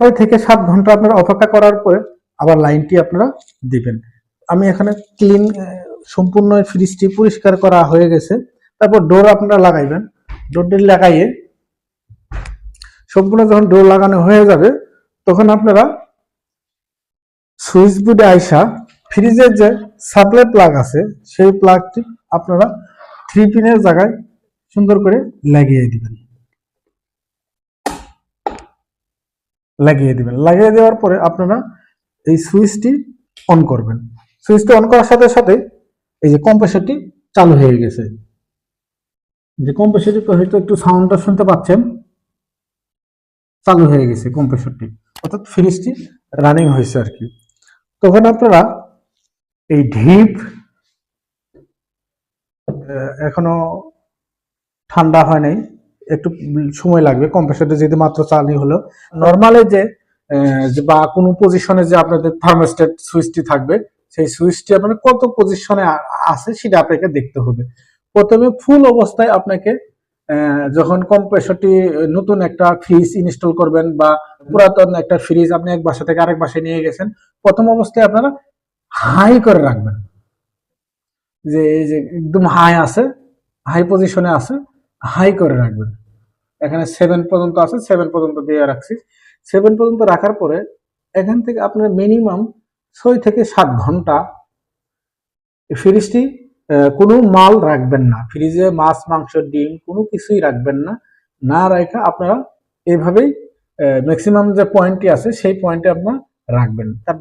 ছয় থেকে সাত ঘণ্টা আপনারা অপেক্ষা করার পরে আবার লাইনটি আপনারা দিবেন। আমি এখানে ক্লিন সম্পূর্ণ ফ্রিজটি পরিষ্কার করা হয়ে গেছে। তারপর ডোর আপনারা লাগাইবেন। ডোরটি লাগাইয়ে সম্পূর্ণ যখন ডোর লাগানো হয়ে যাবে, তখন আপনারা সুইচ বোর্ডে আইসা ফ্রিজের যে সাপ্লাই প্লাগ আছে, সেই প্লাগটি আপনারা থ্রি পিনের জায়গায় সুন্দর করে লাগিয়ে দিবেন। লাগিয়ে দিবেন। লাগিয়ে দেওয়ার পরে আপনারা এই সুইচটি অন করবেন। সুইচটি অন করার সাথে সাথে এই যে কম্প্রেসারটি চালু হয়ে গেছে। যে কম্প্রেসারটি হয়তো একটু সাউন্ডটা শুনতে পাচ্ছেন, চালু হয়ে গেছে কম্প্রেসারটি অর্থাৎ ফ্রিজটি রানিং হয়েছে আর কি। তখন আপনারা এই ঢিপ এখনও ঠান্ডা হয় নাই। একটু সময় লাগবে কম্প্রেসারটা যেহেতু মাত্র চালু হলো। নর্মালে যে বা কোনো পজিশনে যে আপনাদের থার্মোস্টেট সুইচটি থাকবে, সেই সুইচটি আপনার কত পজিশনে আছে সেটা আপনাকে দেখতে হবে। প্রথমে ফুল অবস্থায় আপনাকে যখন কম্প্রেসরটি নতুন একটা ফ্রিজ ইনস্টল করবেন বা পুরাতন একটা ফ্রিজ আপনি এক বাসা থেকে আরেক বাসায় নিয়ে গেছেন, প্রথম অবস্থায় আপনারা হাই করে রাখবেন। যে, এই যে একদম হাই আছে হাই পজিশনে আছে হাই করে রাখবেন। এখানে সেভেন পর্যন্ত আছে সেভেন পর্যন্ত দিয়ে রাখছি। সেভেন পর্যন্ত রাখার পরে এখান থেকে আপনার মিনিমাম ছয় থেকে সাত ঘণ্টা ফ্রিজটি কোনো মাল রাখবেন না। ফ্রিজে মাছ, মাংস, ডিম কোনো কিছুই রাখবেন না। না রাখা আপনারা এভাবেই ম্যাক্সিমাম যে পয়েন্টটি আছে, সেই পয়েন্টে আপনারা রাখবেন।